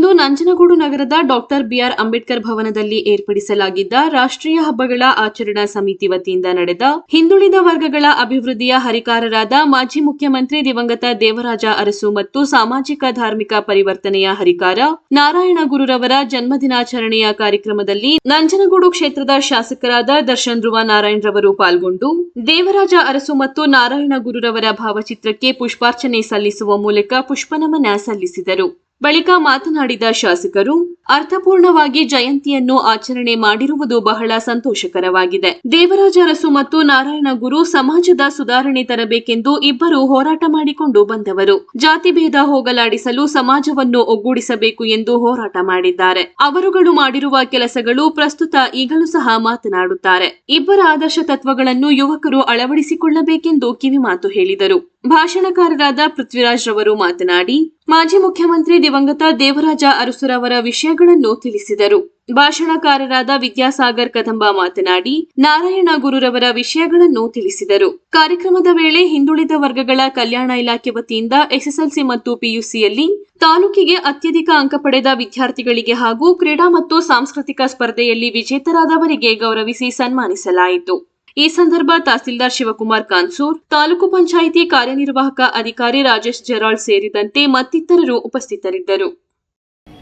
ಇಂದು ನಂಜನಗೂಡು ನಗರದ doctor B R Ambedkar ಭವನದಲ್ಲಿ ಏರ್ಪಡಿಸಲಾಗಿದ್ದ ರಾಷ್ಟ್ರೀಯ ಹಬ್ಬಗಳ ಆಚರಣಾ ಸಮಿತಿ ವತಿಯಿಂದ ನಡೆದ ಹಿಂದುಳಿದ ವರ್ಗಗಳ ಅಭಿವೃದ್ಧಿಯ ಹರಿಕಾರರಾದ ಮಾಜಿ ಮುಖ್ಯಮಂತ್ರಿ ದಿವಂಗತ ದೇವರಾಜ ಅರಸು ಮತ್ತು ಸಾಮಾಜಿಕ ಧಾರ್ಮಿಕ ಪರಿವರ್ತನೆಯ ಹರಿಕಾರ ನಾರಾಯಣ ಗುರುರವರ ಜನ್ಮದಿನಾಚರಣೆಯ ಕಾರ್ಯಕ್ರಮದಲ್ಲಿ ನಂಜನಗೂಡು ಕ್ಷೇತ್ರದ ಶಾಸಕರಾದ ದರ್ಶನ್ ಧ್ರುವ ನಾರಾಯಣ್ ರವರು ಪಾಲ್ಗೊಂಡು ದೇವರಾಜ ಅರಸು ಮತ್ತು ನಾರಾಯಣ ಗುರುರವರ ಭಾವಚಿತ್ರಕ್ಕೆ ಪುಷ್ಪಾರ್ಚನೆ ಸಲ್ಲಿಸುವ ಮೂಲಕ ಪುಷ್ಪನಮನ ಸಲ್ಲಿಸಿದರು. ಬಳಿಕ ಮಾತನಾಡಿದ ಶಾಸಕರು, ಅರ್ಥಪೂರ್ಣವಾಗಿ ಜಯಂತಿಯನ್ನು ಆಚರಣೆ ಮಾಡಿರುವುದು ಬಹಳ ಸಂತೋಷಕರವಾಗಿದೆ. ದೇವರಾಜ ಅರಸು ಮತ್ತು ನಾರಾಯಣ ಗುರು ಸಮಾಜದ ಸುಧಾರಣೆ ತರಬೇಕೆಂದು ಇಬ್ಬರು ಹೋರಾಟ ಮಾಡಿಕೊಂಡು ಬಂದವರು. ಜಾತಿ ಭೇದ ಹೋಗಲಾಡಿಸಲು ಸಮಾಜವನ್ನು ಒಗ್ಗೂಡಿಸಬೇಕು ಎಂದು ಹೋರಾಟ ಮಾಡಿದ್ದಾರೆ. ಅವರುಗಳು ಮಾಡಿರುವ ಕೆಲಸಗಳು ಪ್ರಸ್ತುತ ಈಗಲೂ ಸಹ ಮಾತನಾಡುತ್ತಾರೆ. ಇಬ್ಬರ ಆದರ್ಶ ತತ್ವಗಳನ್ನು ಯುವಕರು ಅಳವಡಿಸಿಕೊಳ್ಳಬೇಕೆಂದು ಕಿವಿಮಾತು ಹೇಳಿದರು. ಭಾಷಣಕಾರರಾದ ಪೃಥ್ವಿರಾಜ್ ರವರು ಮಾತನಾಡಿ, ಮಾಜಿ ಮುಖ್ಯಮಂತ್ರಿ ದಿವಂಗತ ದೇವರಾಜ ಅರಸುರವರ ವಿಷಯಗಳನ್ನು ತಿಳಿಸಿದರು. ಭಾಷಣಕಾರರಾದ ವಿದ್ಯಾಸಾಗರ್ ಕದಂಬ ಮಾತನಾಡಿ ನಾರಾಯಣ ಗುರುರವರ ವಿಷಯಗಳನ್ನು ತಿಳಿಸಿದರು. ಕಾರ್ಯಕ್ರಮದ ವೇಳೆ ಹಿಂದುಳಿದ ವರ್ಗಗಳ ಕಲ್ಯಾಣ ಇಲಾಖೆ ವತಿಯಿಂದ ಎಸ್ಎಸ್ಎಲ್ಸಿ ಮತ್ತು ಪಿಯುಸಿಯಲ್ಲಿ ತಾಲೂಕಿಗೆ ಅತ್ಯಧಿಕ ಅಂಕ ಪಡೆದ ವಿದ್ಯಾರ್ಥಿಗಳಿಗೆ ಹಾಗೂ ಕ್ರೀಡಾ ಮತ್ತು ಸಾಂಸ್ಕೃತಿಕ ಸ್ಪರ್ಧೆಯಲ್ಲಿ ವಿಜೇತರಾದವರಿಗೆ ಗೌರವಿಸಿ ಸನ್ಮಾನಿಸಲಾಯಿತು. ಈ ಸಂದರ್ಭ ತಹಸೀಲ್ದಾರ್ ಶಿವಕುಮಾರ್ ಕಾನ್ಸೂರ್, ತಾಲೂಕು ಪಂಚಾಯಿತಿ ಕಾರ್ಯನಿರ್ವಾಹಕ ಅಧಿಕಾರಿ ರಾಜೇಶ್ ಜರಾಳ್ ಸೇರಿದಂತೆ ಮತ್ತಿತರರು ಉಪಸ್ಥಿತರಿದ್ದರು.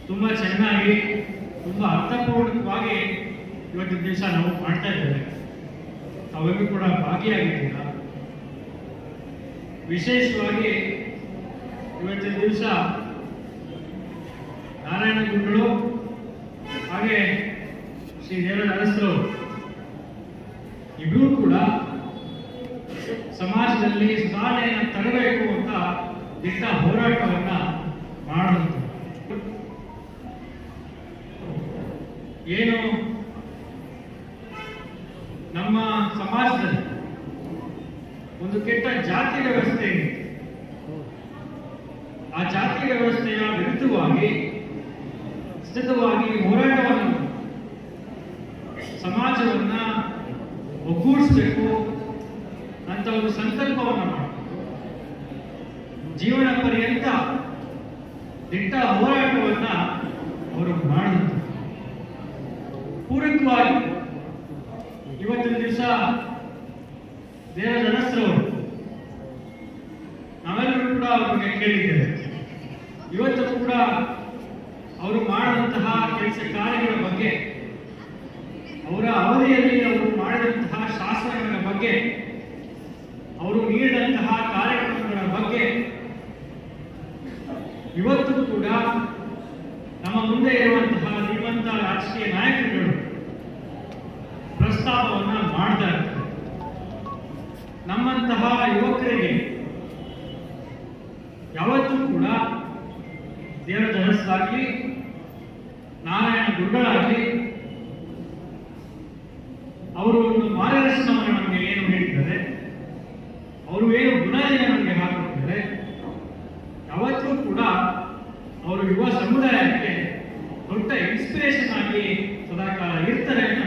ತುಂಬಾ ಚೆನ್ನಾಗಿ, ತುಂಬಾ ಅರ್ಥಪೂರ್ಣವಾಗಿ ಇವತ್ತಿನ ದೇಶ ನಾವು ಮಾಡ್ತಾ ಇದ್ದೇವೆ. ತಾವೆಲ್ಲರೂ ಕೂಡ ಭಾಗಿಯಾಗಿದ್ದೀರಾ? ವಿಶೇಷವಾಗಿ ಇವತ್ತಿನ ದಿವಸ ನಾರಾಯಣ ಗುರುಗಳು ಹಾಗೆ ಶ್ರೀ ದೇವರ ಅರಸರು ಕೂಡ ಸಮಾಜದಲ್ಲಿ ಸುಧಾರಣೆಯನ್ನು ತರಬೇಕು ಅಂತ ದಿಟ್ಟ ಹೋರಾಟವನ್ನ ಮಾಡುವಂತ ಏನು ನಮ್ಮ ಸಮಾಜದಲ್ಲಿ ಒಂದು ಕೆಟ್ಟ ಜಾತಿ ವ್ಯವಸ್ಥೆ ಆ ಜಾತಿ ವ್ಯವಸ್ಥೆಯ ವಿರುದ್ಧವಾಗಿ, ಸ್ಥಿತವಾಗಿ ಹೋರಾಟವನ್ನು, ಸಮಾಜವನ್ನ ಒಗ್ಗೂಡಿಸಬೇಕು ಅಂತ ಒಂದು ಸಂಕಲ್ಪವನ್ನು ಮಾಡಬೇಕು ಜೀವನ ಪರ್ಯಂತ ದಿಟ್ಟ ಹೋರಾಟವನ್ನ ಅವರು ಮಾಡಿದ್ರು ಪೂರಕವಾಗಿ ಇವತ್ತಿನ ದಿವಸ ದೇವರಸರವರು ನಾವೆಲ್ಲರೂ ಕೂಡ ಅವ್ರಿಗೆ ಕೇಳಿದ್ದೇವೆ. ಇವತ್ತು ಕೂಡ ಅವರು ಮಾಡಿದಂತಹ ಕೆಲಸ ಕಾರ್ಯಗಳ ಬಗ್ಗೆ ಅವರ ಅವಧಿಯಲ್ಲಿ ಬಗ್ಗೆ, ಅವರು ನೀಡಿದಂತಹ ಕಾರ್ಯಕ್ರಮಗಳ ಬಗ್ಗೆ ಇವತ್ತು ಕೂಡ ನಮ್ಮ ಮುಂದೆ ಇರುವಂತಹ ಶ್ರೀಮಂತ ರಾಜಕೀಯ ನಾಯಕರುಗಳು ಪ್ರಸ್ತಾಪವನ್ನು ಮಾಡ್ತಾ ಇರ್ತಾರೆ ನಮ್ಮಂತಹ ಯುವಕರಿಗೆ ಯಾವತ್ತೂ ಕೂಡ ದೇವರ ಜನಸ್ಸಾಗಲಿ ನಾರಾಯಣ ಗುರುಗಳಾಗಲಿ ಅವರು ಒಂದು ಮಾರ್ಗದರ್ಶನವನ್ನು ನಮಗೆ ಏನು ಹೇಳ್ತಾರೆ? ಅವರು ಏನು ಬುನಾದಿನ ನಮಗೆ ಹಾಕುತ್ತಾರೆ ಯಾವತ್ತೂ ಕೂಡ ಅವರು ಯುವ ಸಮುದಾಯಕ್ಕೆ ದೊಡ್ಡ ಇನ್ಸ್ಪಿರೇಷನ್ ಆಗಿ ಸದಾಕಾಲ ಇರ್ತಾರೆ ಅಂತ